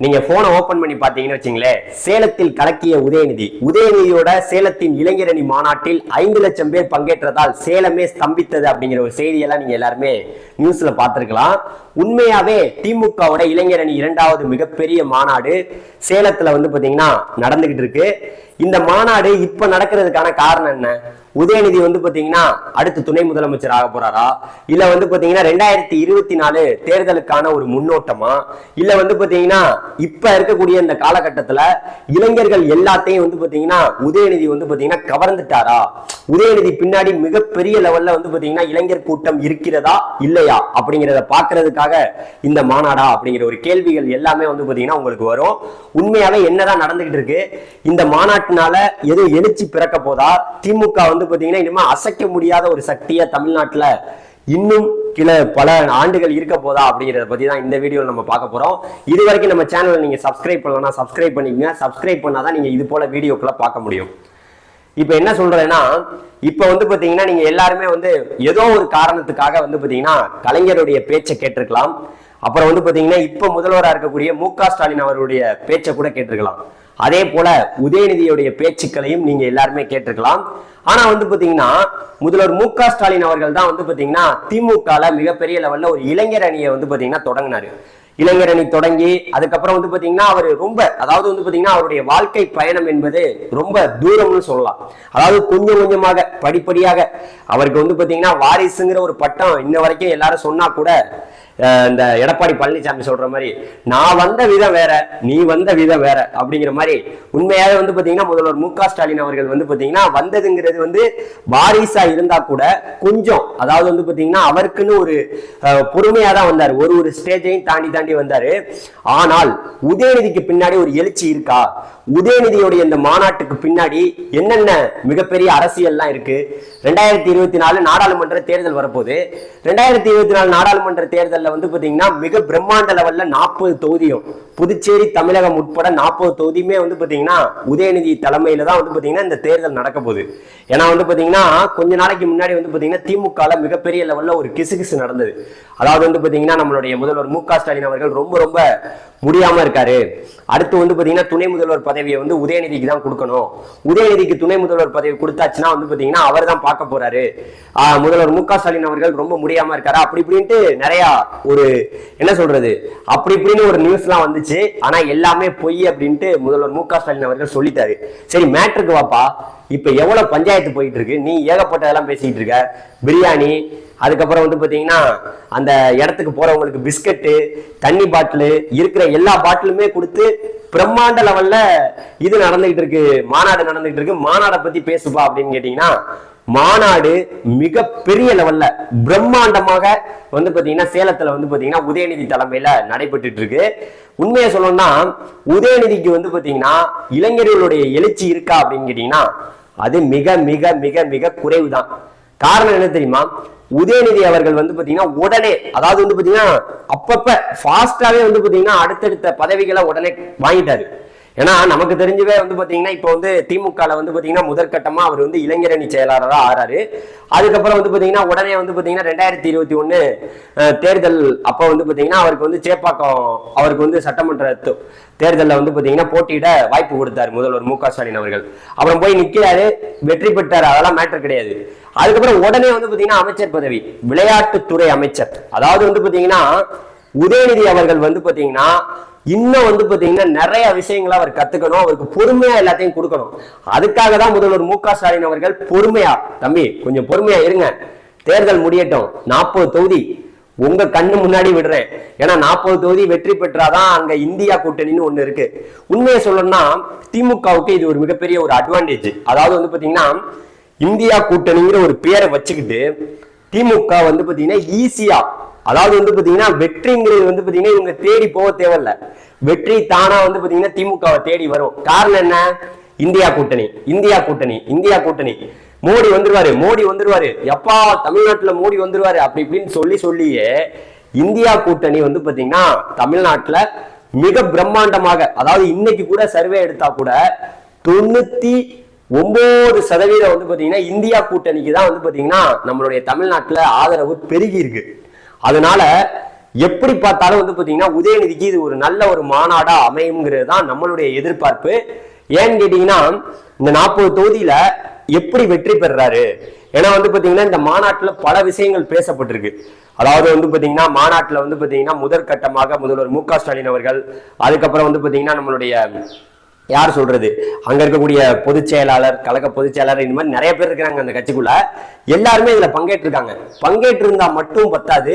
நீங்க போனை ஓபன் பண்ணி பாத்தீங்கன்னு வச்சுங்களேன் சேலத்தில் கலக்கிய உதயநிதி. உதயநிதியோட சேலத்தின் இளைஞரணி மாநாட்டில் ஐந்து லட்சம் பேர் பங்கேற்றதால் சேலமே ஸ்தம்பித்தது அப்படிங்கிற ஒரு செய்தியெல்லாம் நீங்க எல்லாருமே நியூஸ்ல பாத்திருக்கலாம் உண்மையாவே திமுகவோட இளைஞரணி இரண்டாவது மிகப்பெரிய மாநாடு சேலத்துல வந்து பாத்தீங்கன்னா நடந்துகிட்டு இருக்கு. இந்த மாநாடு இப்ப நடக்கிறதுக்கான காரணம் என்ன? உதயநிதி வந்து பாத்தீங்கன்னா அடுத்து துணை முதலமைச்சர் ஆக போறாரா? இல்ல வந்து பாத்தீங்கன்னா ரெண்டாயிரத்தி இருபத்தி நாலு தேர்தலுக்கான ஒரு முன்னோட்டமா? இல்ல வந்து பாத்தீங்கன்னா இப்ப இருக்கக்கூடிய இந்த காலகட்டத்துல இளைஞர்கள் எல்லாத்தையும் வந்து பாத்தீங்கன்னா உதயநிதி வந்து பாத்தீங்கன்னா கவர்ந்துட்டாரா? உதயநிதி பின்னாடி மிகப்பெரிய லெவல்ல வந்து பாத்தீங்கன்னா இளைஞர் கூட்டம் இருக்கிறதா? இல்லையா? அப்படிங்கிறத பாக்குறதுக்காக இந்த மாநாடா அப்படிங்கிற ஒரு கேள்விகள் எல்லாமே வந்து பார்த்தீங்கன்னா உங்களுக்கு வரும். உண்மையாவே என்னதான் நடந்துகிட்டு இருக்கு? இந்த மாநாட்டினால எதுவும் எழுச்சி பிறக்க போதா? திமுக வந்து பாத்தீங்கன்னா இனிமே அசைக்க முடியாத ஒரு சக்தியை தமிழ்நாட்டுல இன்னும் கில பல ஆண்டுகள் இருக்க போதா அப்படிங்கிறத பத்தி தான் இந்த வீடியோவில் நம்ம பார்க்க போறோம். இது வரைக்கும் நம்ம சேனலை நீங்க சப்ஸ்கிரைப் பண்ணலன்னா சப்ஸ்கிரைப் பண்ணிக்கங்க. சப்ஸ்கிரைப் பண்ணாதான் நீங்க இது போல வீடியோக்களை பார்க்க முடியும். இப்ப என்ன சொல்றேன்னா இப்ப வந்து பாத்தீங்கன்னா நீங்க எல்லாருமே வந்து ஏதோ ஒரு காரணத்துக்காக வந்து பாத்தீங்கன்னா கலைஞருடைய பேச்சை கேட்டிருக்கலாம். அப்புறம் வந்து பாத்தீங்கன்னா இப்ப முதல்வராக இருக்கக்கூடிய மு க ஸ்டாலின் அவருடைய பேச்சை கூட கேட்டிருக்கலாம். அதே போல உதயநிதியுடைய பேச்சுக்களையும் நீங்க எல்லாருமே கேட்டிருக்கலாம். ஆனா வந்து பாத்தீங்கன்னா முதல்வர் மு க ஸ்டாலின் அவர்கள் தான் வந்து பாத்தீங்கன்னா திமுகல மிகப்பெரிய லெவல்ல ஒரு இளைஞர் அணியை வந்து பாத்தீங்கன்னா தொடங்கினாரு. இளைஞர் அணி தொடங்கி அதுக்கப்புறம் வந்து பாத்தீங்கன்னா அவர் ரொம்ப அதாவது வந்து பாத்தீங்கன்னா அவருடைய வாழ்க்கை பயணம் என்பது ரொம்ப தூரம்னு சொல்லலாம். அதாவது கொஞ்சம் கொஞ்சமாக படிப்படியாக அவருக்கு வந்து பாத்தீங்கன்னா வாரிசுங்கிற ஒரு பட்டம் இன்ன வரைக்கும் எல்லாரும் சொன்னா கூட இந்த எடப்பாடி பழனிசாமி சொல்ற மாதிரி நான் வந்த விதம் வேற நீ வந்த விதம் வேற அப்படிங்கிற மாதிரி உண்மையாவே வந்து பாத்தீங்கன்னா முதல்வர் மு க ஸ்டாலின் அவர்கள் வந்து பாத்தீங்கன்னா வந்ததுங்கிறது வந்து வாரிசா இருந்தா கூட கொஞ்சம் அதாவது வந்து பாத்தீங்கன்னா அவருக்குன்னு ஒரு அஹ், பொறுமையா தான் வந்தார். ஒரு ஒரு ஸ்டேஜையும் தாண்டி தாண்டி வந்தாரு. ஆனால் உதயநிதிக்கு பின்னாடி ஒரு எழுச்சி இருக்கா? உதயநிதியுடைய இந்த மாநாட்டுக்கு பின்னாடி என்னென்ன மிகப்பெரிய அரசியல்லாம் இருக்கு? ரெண்டாயிரத்தி இருபத்தி நாலு நாடாளுமன்ற தேர்தல் வரப்போகுது. ரெண்டாயிரத்தி இருபத்தி நாலு நாடாளுமன்ற தேர்தலில் வந்து பாத்தீங்கன்னா மிக பிரம்மாண்ட லெவல்ல நாற்பது தொகுதியும் புதுச்சேரி தமிழகம் உட்பட நாற்பது தொகுதியுமே வந்து பாத்தீங்கன்னா உதயநிதி தலைமையில தான் வந்து பாத்தீங்கன்னா இந்த தேர்தல் நடக்க போகுது. ஏன்னா வந்து பாத்தீங்கன்னா கொஞ்ச நாளைக்கு முன்னாடி வந்து பாத்தீங்கன்னா திமுகல மிகப்பெரிய லெவல்ல ஒரு கிசுகிசு நடந்தது. அதாவது வந்து பாத்தீங்கன்னா நம்மளுடைய முதல்வர் மு க ஸ்டாலின் அவர்கள் ரொம்ப ரொம்ப முடியாம இருக்காரு. அடுத்து வந்து பாத்தீங்கன்னா துணை முதல்வர் பதவியை வந்து உதயநிதிக்கு தான் கொடுக்கணும். உதயநிதிக்கு துணை முதல்வர் பதவி கொடுத்தாச்சுன்னா வந்து பாத்தீங்கன்னா அவர் தான் பார்க்க போறாரு. ஆஹ் முதல்வர் மு க ஸ்டாலின் அவர்கள் ரொம்ப முடியாம இருக்காரு. அப்படி இப்படின்ட்டு நிறையா ஒரு என்ன சொல்றது? அப்படி இப்படின்னு ஒரு நியூஸ்லாம் வந்துச்சு. ஆனா எல்லாமே பொய் அப்படின்ட்டு முதல்வர் மு க ஸ்டாலின் அவர்கள் சொல்லிட்டாரு. சரி மேட்ருக்கு வாப்பா. இப்ப எவ்வளவு பஞ்சாயத்து போயிட்டு இருக்கு நீ ஏகப்பட்டதெல்லாம் பேசிட்டு இருக்க. பிரியாணி அதுக்கப்புறம் வந்து பாத்தீங்கன்னா அந்த இடத்துக்கு போறவங்களுக்கு பிஸ்கட்டு தண்ணி பாட்டிலு இருக்கிற எல்லா பாட்டிலுமே கொடுத்து பிரம்மாண்ட லெவல்ல இது நடந்துகிட்டு இருக்கு மாநாடு நடந்துகிட்டு இருக்கு. மாநாடை பத்தி பேசுப்பா அப்படின்னு கேட்டீங்கன்னா மாநாடு மிக பெரிய லெவல்ல பிரம்மாண்டமாக வந்து பாத்தீங்கன்னா சேலத்துல வந்து பாத்தீங்கன்னா உதயநிதி தலைமையில நடைபெற்றுட்டு இருக்கு. உண்மையை சொல்லணும்னா உதயநிதிக்கு வந்து பாத்தீங்கன்னா இளைஞர்களுடைய எழுச்சி இருக்கா அப்படின்னு கேட்டீங்கன்னா அது மிக மிக மிக மிக குறைவுதான். காரணம் என்ன தெரியுமா? உதயநிதி அவர்கள் வந்து பாத்தீங்கன்னா உடனே அதாவது வந்து பாத்தீங்கன்னா அப்பப்ப ஃபாஸ்டாவே வந்து பாத்தீங்கன்னா அடுத்தடுத்த பதவிகளை உடனே வாங்கிட்டாரு. ஏன்னா நமக்கு தெரிஞ்சவே வந்து பாத்தீங்கன்னா இப்போ வந்து திமுகல வந்து பாத்தீங்கன்னா முதற்கட்டமாக அவர் வந்து இளைஞரணி செயலாளராக ஆறாரு. அதுக்கப்புறம் வந்து பார்த்தீங்கன்னா உடனே வந்து பாத்தீங்கன்னா ரெண்டாயிரத்தி இருபத்தி ஒன்று தேர்தல் அப்போ வந்து பாத்தீங்கன்னா அவருக்கு வந்து சேப்பாக்கம் அவருக்கு வந்து சட்டமன்ற தேர்தலில் வந்து பாத்தீங்கன்னா போட்டியிட வாய்ப்பு கொடுத்தாரு முதல்வர் மு க ஸ்டாலின் அவர்கள். அப்புறம் போய் நிற்கிறாரு வெற்றி பெற்றார் அதெல்லாம் மேட்டர் கிடையாது. அதுக்கப்புறம் உடனே வந்து பாத்தீங்கன்னா அமைச்சர் பதவி விளையாட்டுத்துறை அமைச்சர். அதாவது வந்து பாத்தீங்கன்னா உதயநிதி அவர்கள் வந்து பார்த்தீங்கன்னா இன்னும் வந்து பாத்தீங்கன்னா நிறைய விஷயங்களை அவர் கத்துக்கணும் அவருக்கு பொறுமையா எல்லாத்தையும் கொடுக்கணும். அதுக்காக தான் முதல்வர் மு க ஸ்டாலின் அவர்கள் பொறுமையா தம்பி கொஞ்சம் பொறுமையா இருங்க. தேர்தல் முடியட்டும். நாற்பது தொகுதி. உங்க கண்ணு முன்னாடி விடுறேன். ஏன்னா நாற்பது தொகுதி வெற்றி பெற்றாதான் அங்க இந்தியா கூட்டணின்னு ஒண்ணு இருக்கு. உண்மையை சொல்லணும்னா திமுகவுக்கு இது ஒரு மிகப்பெரிய ஒரு அட்வான்டேஜ் அதாவது வந்து பாத்தீங்கன்னா இந்தியா கூட்டணிங்கிற ஒரு பேரை வச்சுக்கிட்டு திமுக வந்து பாத்தீங்கன்னா ஈஸியா அதாவது வந்து பாத்தீங்கன்னா வெற்றிங்கிறது வந்து பாத்தீங்கன்னா இவங்க தேடி போக தேவையில்ல. வெற்றி தானா வந்து பாத்தீங்கன்னா திமுகவை தேடி வரும். காரணம் என்ன? இந்தியா கூட்டணி இந்தியா கூட்டணி இந்தியா கூட்டணி. மோடி வந்துருவாரு மோடி வந்துருவாரு. எப்பா தமிழ்நாட்டுல மோடி வந்துருவாரு அப்படி இப்படின்னு சொல்லி சொல்லியே இந்தியா கூட்டணி வந்து பாத்தீங்கன்னா தமிழ்நாட்டுல மிக பிரம்மாண்டமாக அதாவது இன்னைக்கு கூட சர்வே எடுத்தா கூட தொண்ணூத்தி ஒன்பது சதவீதம் வந்து பாத்தீங்கன்னா இந்தியா கூட்டணிக்கு தான் வந்து பாத்தீங்கன்னா நம்மளுடைய தமிழ்நாட்டுல ஆதரவு பெருகி இருக்கு. அதனால எப்படி பார்த்தாலும் வந்து பாத்தீங்கன்னா உதயநிதிக்கு இது ஒரு நல்ல ஒரு மாநாடா அமையுங்கிறது தான் நம்மளுடைய எதிர்பார்ப்பு. ஏன்னு கேட்டீங்கன்னா இந்த நாற்பது தொகுதியில எப்படி வெற்றி பெறுறாரு? ஏன்னா வந்து பாத்தீங்கன்னா இந்த மாநாட்டுல பல விஷயங்கள் பேசப்பட்டிருக்கு. அதாவது வந்து பாத்தீங்கன்னா மாநாட்டுல வந்து பாத்தீங்கன்னா முதற்கட்டமாக முதல்வர் மு க ஸ்டாலின் அவர்கள் அதுக்கப்புறம் வந்து பாத்தீங்கன்னா நம்மளுடைய யார் சொல்றது? அங்க இருக்கக்கூடிய பொதுச் செயலாளர் கழக பொதுச் செயலாளர் இந்த மாதிரி நிறைய பேர் இருக்கிறாங்க அந்த கட்சிக்குள்ள. எல்லாருமே இதுல பங்கேற்றிருக்காங்க. பங்கேற்றிருந்தா மட்டும் பத்தாது.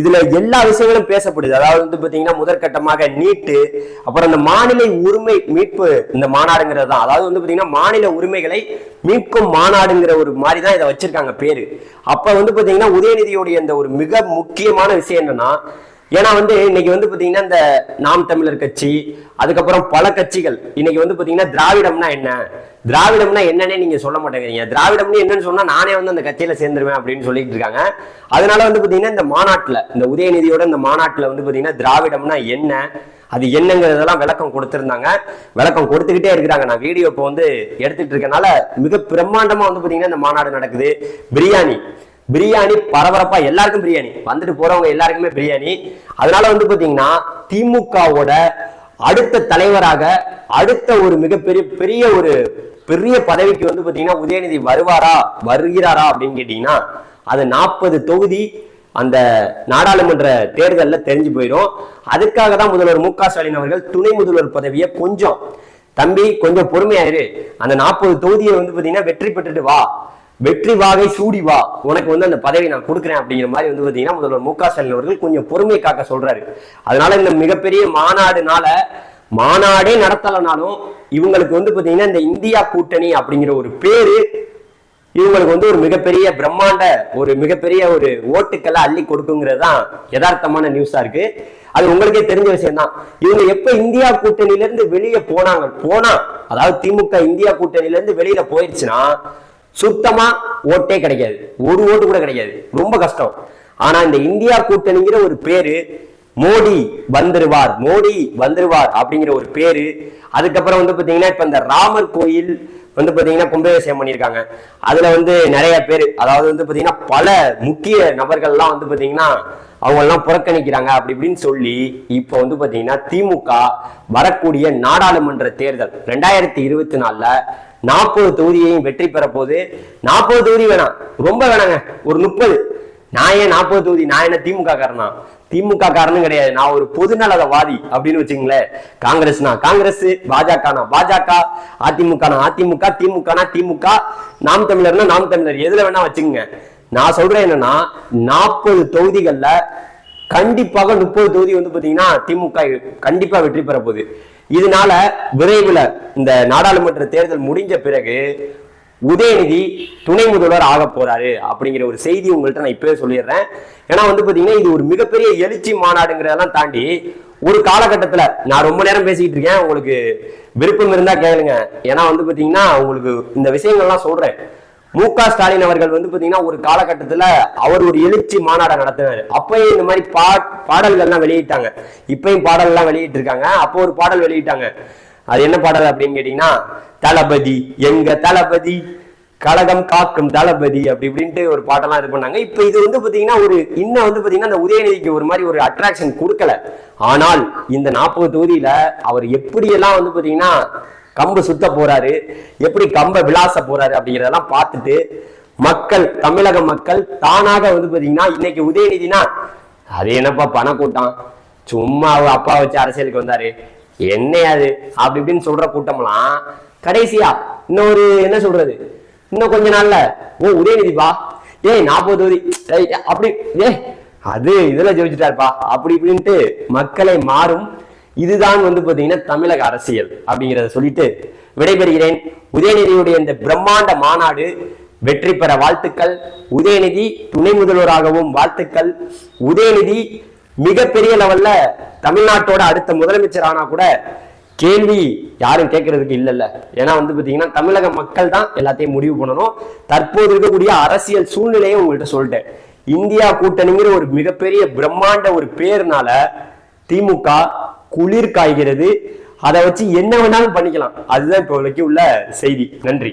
இதுல எல்லா விஷயங்களும் பேசப்படுது. அதாவது வந்து பாத்தீங்கன்னா முதற்கட்டமாக நீட்டு அப்புறம் இந்த மாநில உரிமை மீட்பு இந்த மாநாடுங்கிறது தான். அதாவது வந்து பாத்தீங்கன்னா மாநில உரிமைகளை மீட்கும் மாநாடுங்கிற ஒரு மாதிரி தான் இதை வச்சிருக்காங்க பேரு. அப்ப வந்து பாத்தீங்கன்னா உதயநிதியுடைய இந்த ஒரு மிக முக்கியமான விஷயம் என்னன்னா ஏன்னா வந்து இன்னைக்கு வந்து பாத்தீங்கன்னா இந்த நாம் தமிழர் கட்சி அதுக்கப்புறம் பல கட்சிகள். இன்னைக்கு வந்து பாத்தீங்கன்னா திராவிடம்னா என்ன? திராவிடம்னா என்னன்னே நீங்க சொல்ல மாட்டேங்கிறீங்க. திராவிடம்னு என்னன்னு சொன்னா நானே வந்து அந்த கட்சியில சேர்ந்துருவேன் அப்படின்னு சொல்லிட்டு இருக்காங்க. அதனால வந்து பாத்தீங்கன்னா இந்த மாநாட்டுல இந்த உதயநிதியோட இந்த மாநாட்டுல வந்து பாத்தீங்கன்னா திராவிடம்னா என்ன? அது என்னங்கிறதெல்லாம் விளக்கம் கொடுத்துருந்தாங்க. விளக்கம் கொடுத்துக்கிட்டே இருக்கிறாங்க. நான் வீடியோ இப்போ வந்து எடுத்துட்டு இருக்கனால மிக பிரம்மாண்டமா வந்து பாத்தீங்கன்னா இந்த மாநாடு நடக்குது. பிரியாணி. பிரியாணி பரபரப்பா எல்லாருக்கும் பிரியாணி. வந்துட்டு போறவங்க எல்லாருக்குமே பிரியாணி. அதனால வந்து பாத்தீங்கன்னா திமுகவோட அடுத்த தலைவராக அடுத்த ஒரு மிகப்பெரிய பெரிய ஒரு பெரிய பதவிக்கு வந்து பாத்தீங்கன்னா உதயநிதி வருவாரா வருகிறாரா அப்படின்னு கேட்டீங்கன்னா அது நாற்பது தொகுதி அந்த நாடாளுமன்ற தேர்தலில் தெரிஞ்சு போயிடும். அதுக்காக தான் முதல்வர் மு க ஸ்டாலின் அவர்கள் துணை முதல்வர் பதவியை கொஞ்சம் தம்பி கொஞ்சம் பொறுமையாயிரு அந்த நாற்பது தொகுதியை வந்து பாத்தீங்கன்னா வெற்றி பெற்றுட்டு வா. வெற்றி வாகை சூடி வா. உனக்கு வந்து அந்த பதவி நான் கொடுக்குறேன் அப்படிங்கிற மாதிரி வந்து பாத்தீங்கன்னா முதல்வர் மு க ஸ்டாலின் அவர்கள் கொஞ்சம் பொறுமை காக்க சொல்றாரு. அதனால இந்த மிகப்பெரிய மாநாடுனால மாநாடே நடத்தலைனாலும் இவங்களுக்கு வந்து பாத்தீங்கன்னா இந்த இந்தியா கூட்டணி அப்படிங்கிற ஒரு பேரு இவங்களுக்கு வந்து ஒரு மிகப்பெரிய பிரம்மாண்ட ஒரு மிகப்பெரிய ஒரு ஓட்டுக்களை அள்ளி கொடுக்குங்கிறது தான் யதார்த்தமான நியூஸா இருக்கு. அது உங்களுக்கே தெரிஞ்ச விஷயம் தான் இவங்க எப்ப இந்தியா கூட்டணியில இருந்து வெளியே போனாங்க போனா அதாவது திமுக இந்தியா கூட்டணியில இருந்து வெளியில போயிருச்சுன்னா சுத்தமா ஓட்டே கிடைக்காது. ஒரு ஓட்டு கூட கிடைக்காது. ரொம்ப கஷ்டம். ஆனா இந்த இந்தியா கூட்டணிங்கிற ஒரு பேரு மோடி வந்துருவார் மோடி வந்துருவார் அப்படிங்கிற ஒரு பேரு அதுக்கப்புறம் வந்து பாத்தீங்கன்னா இப்ப இந்த ராமர் கோயில் வந்து பாத்தீங்கன்னா கும்பாபிஷேகம் பண்ணியிருக்காங்க. அதுல வந்து நிறைய பேர் அதாவது வந்து பாத்தீங்கன்னா பல முக்கிய நபர்கள்லாம் வந்து பாத்தீங்கன்னா அவங்க எல்லாம் புறக்கணிக்கிறாங்க அப்படி இப்படின்னு சொல்லி இப்போ வந்து பாத்தீங்கன்னா திமுக வரக்கூடிய நாடாளுமன்ற தேர்தல் ரெண்டாயிரத்தி இருபத்தி நாலுல நாற்பது தொகுதியையும் வெற்றி பெற போது நாற்பது தொகுதி வேணாம். ரொம்ப வேணாங்க. ஒரு முப்பது. நான் ஏன் நாற்பது தொகுதி? நான் என்ன திமுக காரனா? திமுக காரனும் கிடையாது. நான் ஒரு பொதுநலவாதி அப்படின்னு வச்சுங்களேன் காங்கிரஸ்னா காங்கிரஸ் பாஜகனா பாஜக அதிமுகனா அதிமுக திமுகனா திமுக நாம் தமிழர்னா நாம் தமிழர். எதுல வேணா வச்சுங்க நான் சொல்றேன் என்னன்னா நாற்பது தொகுதிகள்ல கண்டிப்பாக முப்பது தொகுதி வந்து பாத்தீங்கன்னா திமுக கண்டிப்பா வெற்றி பெற போகுது. இதனால விரைவில் இந்த நாடாளுமன்ற தேர்தல் முடிஞ்ச பிறகு உதயநிதி துணை முதல்வர் ஆக போறாரு அப்படிங்கிற ஒரு செய்தி உங்கள்கிட்ட நான் இப்பவே சொல்லிடுறேன். ஏன்னா வந்து பாத்தீங்கன்னா இது ஒரு மிகப்பெரிய எழுச்சி மாநாடுங்கிறதெல்லாம் தாண்டி ஒரு காலகட்டத்துல நான் ரொம்ப நேரம் பேசிக்கிட்டு இருக்கேன். உங்களுக்கு விருப்பம் இருந்தா கேளுங்க. ஏன்னா வந்து பாத்தீங்கன்னா உங்களுக்கு இந்த விஷயங்கள்லாம் சொல்றேன். மு க. ஸ்டாலின் அவர்கள் வந்து பாத்தீங்கன்னா ஒரு காலகட்டத்துல அவர் ஒரு எழுச்சி மாநாடை நடத்தினாரு. அப்பயும் இந்த மாதிரி பா பாடல்கள்லாம் வெளியிட்டாங்க. இப்பயும் பாடல்லாம் வெளியிட்டு இருக்காங்க அப்போ ஒரு பாடல் வெளியிட்டாங்க. அது என்ன பாடல் அப்படின்னு கேட்டீங்கன்னா தளபதி எங்க தளபதி? கழகம் காக்கும் தளபதி அப்படி இப்படின்ட்டு ஒரு பாட்டெல்லாம் இது பண்ணாங்க. இப்ப இது வந்து பாத்தீங்கன்னா ஒரு இன்னும் வந்து பாத்தீங்கன்னா அந்த உதயநிதிக்கு ஒரு மாதிரி ஒரு அட்ராக்ஷன் கொடுக்கல. ஆனால் இந்த நாற்பது தொகுதியில அவர் எப்படியெல்லாம் வந்து பாத்தீங்கன்னா கம்பு சுத்த போறாரு எப்படி கம்ப விளாச போறாரு அப்படிங்கிறதெல்லாம் பார்த்துட்டு மக்கள் தமிழக மக்கள் தானாக வந்து பாத்தீங்கன்னா இன்னைக்கு உதயநிதினா அது என்னப்பா பண கூட்டம் சும்மா அவ அப்பா வச்சு அரசியலுக்கு வந்தாரு. என்ன அது? அப்படி இப்படின்னு சொல்ற கூட்டம்லாம் கடைசியா இன்னொரு என்ன சொல்றது? இன்னும் கொஞ்ச நாள்ல ஓ உதயநிதி பா. ஏய் நாற்பது தொகுதி ஏய், அப்படி ஏ அது இதுல ஜெயிச்சுட்டாருப்பா. அப்படி இப்படின்ட்டு மக்களை மாறும். இதுதான் வந்து பாத்தீங்கன்னா தமிழக அரசியல் அப்படிங்கிறத சொல்லிட்டு விடைபெறுகிறேன். உதயநிதியுடைய இந்த பிரம்மாண்ட மாநாடு வெற்றி பெற வாழ்த்துக்கள். உதயநிதி துணை முதல்வராகவும் வாழ்த்துக்கள். உதயநிதி மிகப்பெரிய லெவல்ல தமிழ்நாட்டோட அடுத்த முதலமைச்சர் ஆனா கூட கேள்வி யாரும் கேட்கறதுக்கு இல்லைல்ல. ஏன்னா வந்து பாத்தீங்கன்னா தமிழக மக்கள் தான் எல்லாத்தையும் முடிவு பண்ணணும். தற்போது இருக்கக்கூடிய அரசியல் சூழ்நிலையை உங்கள்கிட்ட சொல்லிட்டேன். இந்தியா கூட்டணிங்கிற ஒரு மிகப்பெரிய பிரம்மாண்ட ஒரு பேர்னால திமுக குளிர் காய்கிறது. அதை வச்சு என்ன வேணாலும் பண்ணிக்கலாம். அதுதான் இப்போ உள்ள செய்தி. நன்றி.